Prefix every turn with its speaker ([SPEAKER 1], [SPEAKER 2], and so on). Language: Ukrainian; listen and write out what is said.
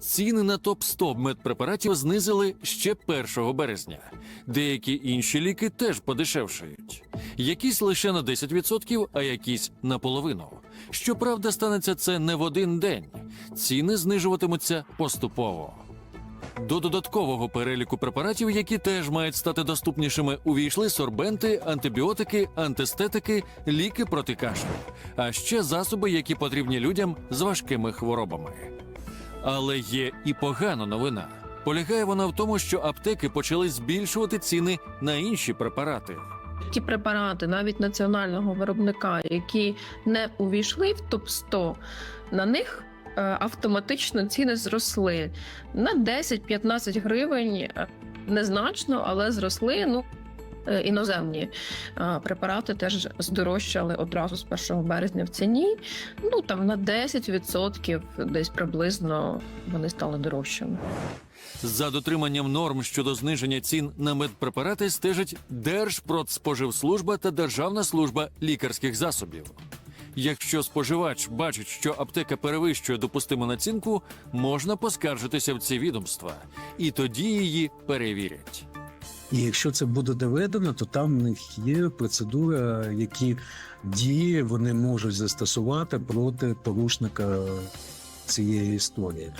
[SPEAKER 1] Ціни на топ-100 медпрепаратів знизили ще 1 березня. Деякі інші ліки теж подешевшають. Якісь лише на 10%, а якісь наполовину. Щоправда, станеться це не в один день. Ціни знижуватимуться поступово. До додаткового переліку препаратів, які теж мають стати доступнішими, увійшли сорбенти, антибіотики, антистетики, ліки проти кашлю, а ще засоби, які потрібні людям з важкими хворобами. Але є і погана новина. Полягає вона в тому, що аптеки почали збільшувати ціни на інші препарати.
[SPEAKER 2] Ті препарати, навіть національного виробника, які не увійшли в топ 100 на них е, автоматично ціни зросли на 10-15 гривень. е, Незначно, але зросли. Ну іноземні е, препарати теж здорожчали одразу з 1 березня в ціні. Ну там на 10% десь приблизно вони стали дорожчими.
[SPEAKER 1] За дотриманням норм щодо зниження цін на медпрепарати стежать Держпродспоживслужба та Державна служба лікарських засобів. Якщо споживач бачить, що аптека перевищує допустиму націнку, можна поскаржитися в ці відомства, і тоді її перевірять.
[SPEAKER 3] І якщо це буде доведено, то там в них є процедура, які дії вони можуть застосувати проти порушника цієї історії.